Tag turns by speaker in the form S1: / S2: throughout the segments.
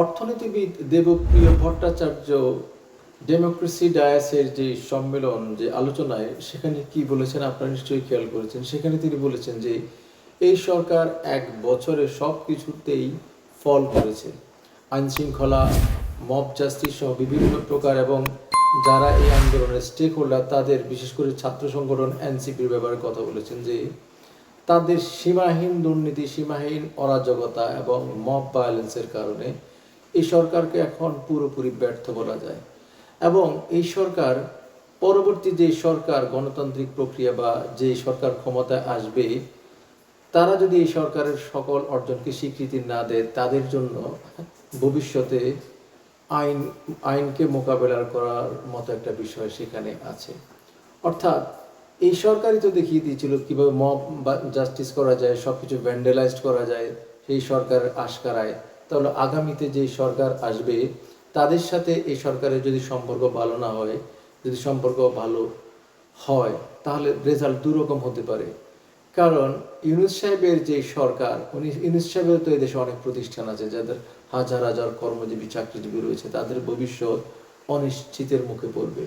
S1: অর্থনীতিবিদ দেবপ্রিয় ভট্টাচার্য ডেমোক্রেসি ডায়াসের যে সম্মেলন, যে আলোচনায় সেখানে কি বলেছেন আপনারা নিশ্চয়ই খেয়াল করেছেন। সেখানে তিনি বলেছেন যে, এই সরকার এক বছরে সব কিছুতেই ফল করেছে। আইন শৃঙ্খলা মব জাস্টিস সহ বিভিন্ন প্রকার এবং যারা এই আন্দোলনের স্টেক হোল্ডার তাদের বিশেষ করে ছাত্র সংগঠন এনসিপির ব্যাপারে কথা বলেছেন যে, তাদের সীমাহীন দুর্নীতি, সীমাহীন অরাজকতা এবং মব ভায়োলেন্সের কারণে এই সরকারকে এখন পুরোপুরি ব্যর্থ বলা যায়। এবং এই সরকার পরবর্তী যে সরকার, গণতান্ত্রিক প্রক্রিয়া বা যে সরকার ক্ষমতায় আসবে, তারা যদি এই সরকারের সকল অর্জনকে স্বীকৃতি না দেয়, তাদের জন্য ভবিষ্যতে আইন, আইনকে মোকাবেলা করার মতো একটা বিষয় সেখানে আছে। অর্থাৎ এই সরকারই তো দেখিয়ে দিয়েছিল কীভাবে মব জাস্টিস করা যায় সব কিছু ভ্যান্ডেলাইজড করা যায়, সেই সরকারের আশকারায়। তাহলে আগামীতে যে সরকার আসবে, তাদের সাথে এই সরকারের যদি সম্পর্ক ভালো না হয়, যদি সম্পর্ক ভালো হয়, তাহলে রেজাল্ট দুরকম হতে পারে। কারণ ইউনুস সাহেবের যে সরকার, উনি, ইউনুস সাহেবের তো এদেশে অনেক প্রতিষ্ঠান আছে, যাদের হাজার হাজার কর্মজীবী, চাকরিজীবী রয়েছে, তাদের ভবিষ্যৎ অনিশ্চিতের মুখে পড়বে।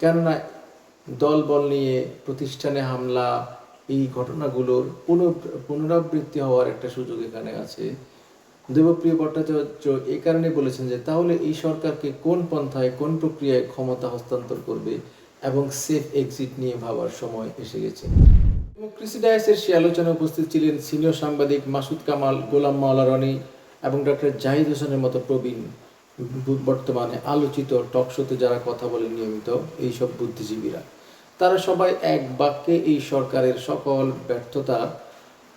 S1: কেননা দল বল নিয়ে, প্রতিষ্ঠানে হামলা, এই ঘটনাগুলোর পুনঃ- পুনরাবৃত্তি হওয়ার একটা সুযোগ এখানে আছে। দেবপ্রিয় ভট্টাচার্য এই কারণে বলেছেন যে, তাহলে এই সরকারকে কোন পন্থায়, কোন প্রক্রিয়ায় ক্ষমতা হস্তান্তর করবে এবং সেফ এক্সিট নিয়ে ভাবার সময় এসে গেছে? ডেমোক্রেসি ডায়াসের সে আলোচনায় উপস্থিত ছিলেন সিনিয়র সাংবাদিক মাসুদ কামাল, গোলাম মাওলা রনি এবং ডক্টর জাহিদ হোসেনের মতো প্রবীণ বর্তমানে আলোচিত টক শোতে যারা কথা বলে নিয়মিত এইসব বুদ্ধিজীবীরা। তারা সবাই এক বাক্যে এই সরকারের সকল ব্যর্থতা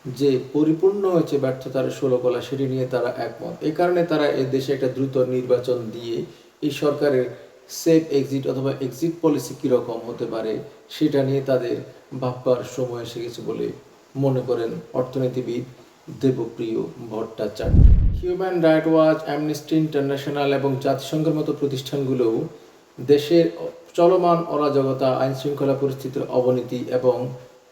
S1: যে পরিপূর্ণ হয়েছে ব্যর্থতার ষোলকলা সেটি নিয়ে তারা একমত। এই কারণে তারা এ দেশে একটা দ্রুত নির্বাচন দিয়ে এই সরকারের সেফ এক্সিট অথবা এক্সিট পলিসি কীরকম হতে পারে সেটা নিয়ে তাদের ভাববার সময় এসে গেছে বলে মনে করেন অর্থনীতিবিদ Debapriya Bhattacharya. Human Right Watch Amnesty International এবং জাতিসংঘের মতো প্রতিষ্ঠানগুলোও দেশের চলমান অরাজকতা আইন শৃঙ্খলা পরিস্থিতির অবনতি এবং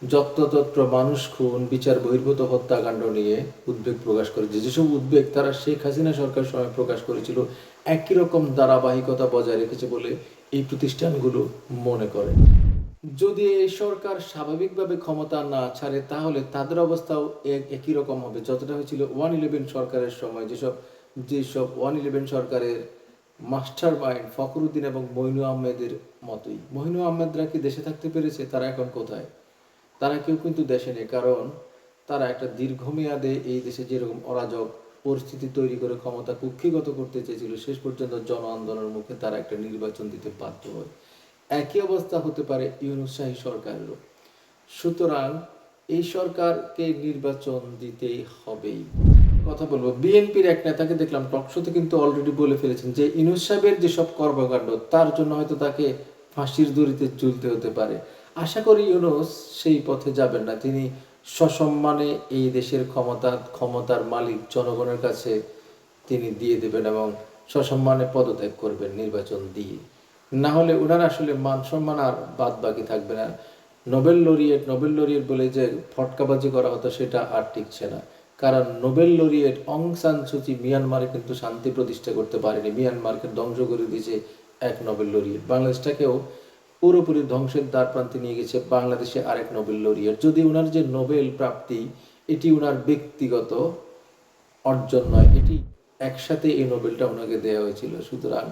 S1: যত্রতত্র মানুষ খুন, বিচার বহির্ভূত হত্যাকাণ্ড নিয়ে উদ্বেগ প্রকাশ করেছে। যেসব উদ্বেগ তারা শেখ হাসিনা সরকার সময় প্রকাশ করেছিল, একই রকম ধারাবাহিকতা বজায় রেখেছে বলে এই প্রতিষ্ঠানগুলো মনে করে। যদি এই সরকার স্বাভাবিকভাবে ক্ষমতা না ছাড়ে, তাহলে তাদের অবস্থাও একই রকম হবে। যতটা হয়েছিল ওয়ান ইলেভেন সরকারের সময়, যেসব যেসব ওয়ান ইলেভেন সরকারের মাস্টার মাইন্ড ফখরুদ্দিন এবং মইনু আহমেদের মতোই। মইনু আহমেদরা কি দেশে থাকতে পেরেছে? তারা এখন কোথায়? তারা কেউ কিন্তু দেশে নেই, কারণ তারা একটা দীর্ঘমেয়াদে এই দেশে যেরকম অরাজক পরিস্থিতি তৈরি করে ক্ষমতা কুক্ষিগত করতে চেয়েছিল, শেষ পর্যন্ত জন আন্দোলনের মুখে তারা একটা নির্বাচন দিতে বাধ্য হয়। একই অবস্থা হতে পারে ইউনুস শাহী সরকারেরও। সুতরাং এই সরকারকে নির্বাচন দিতেই হবেই। কথা বলব, বিএনপির এক নেতাকে দেখলাম টকশোতে কিন্তু অলরেডি বলে ফেলেছেন যে ইনুস সাহেবের যেসব কর্মকাণ্ড, তার জন্য হয়তো তাকে ফাঁসির দড়িতে ঝুলতে হতে পারে। আশা করি ইউনুস সেই পথে যাবেন না। তিনি সসম্মানে এই দেশের ক্ষমতা, ক্ষমতার মালিক জনগণের কাছে তিনি দিয়ে দেবেন এবং সসম্মানে পদত্যাগ করবেন নির্বাচন দিয়ে। না হলে ওনার আসলে মান সম্মান আর বাদ বাকি থাকবে না। নোবেল লরিয়েট নোবেল লরিয়েট বলে যে ফটকাবাজি করা হতো সেটা আর টিকছে না। কারণ নোবেল লরিয়েট অং সান সুচি মিয়ানমারে কিন্তু শান্তি প্রতিষ্ঠা করতে পারেনি। মিয়ানমারকে ধ্বংস করে দিয়েছে এক নোবেল লরিয়েট। বাংলাদেশটাকেও পুরোপুরি ধ্বংসের দ্বার প্রান্তে নিয়ে গেছে বাংলাদেশে আরেক নোবেল লরিয়েট। যদি উনার যে নোবেল প্রাপ্তি, এটি উনার ব্যক্তিগত অর্জন নয়, এটি একসাথে এই নোবেলটা ওনাকে দেওয়া হয়েছিল। সুতরাং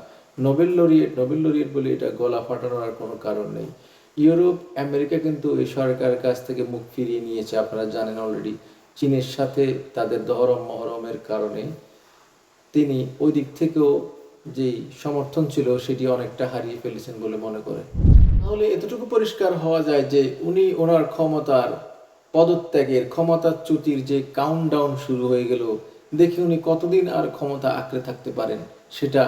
S1: নোবেল লরিয়েট নোবেল লরিয়েট বলে এটা গলা ফাটানোর আর কোনো কারণ নেই। ইউরোপ, আমেরিকা কিন্তু এই সরকারের কাছ থেকে মুখ ফিরিয়ে নিয়েছে, আপনারা জানেন অলরেডি। চীনের সাথে তাদের দহরম মহরমের কারণে তিনি ওই দিক থেকেও যেই সমর্থন ছিল, সেটি অনেকটা হারিয়ে ফেলেছেন বলে মনে করে তাহলে এতটুকু পরিষ্কার হওয়া যায় যে উনি ওনার ক্ষমতার পদত্যাগের, ক্ষমতার চ্যুতির যে কাউন্টডাউন শুরু হয়ে গেল, দেখি উনি কতদিন আর ক্ষমতা আঁকড়ে থাকতে পারেন সেটা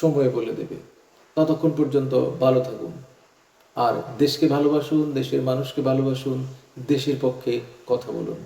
S1: সময় বলে দেবে। ততক্ষণ পর্যন্ত ভালো থাকুন। আর দেশকে ভালোবাসুন, দেশের মানুষকে ভালোবাসুন, দেশের পক্ষে কথা বলুন।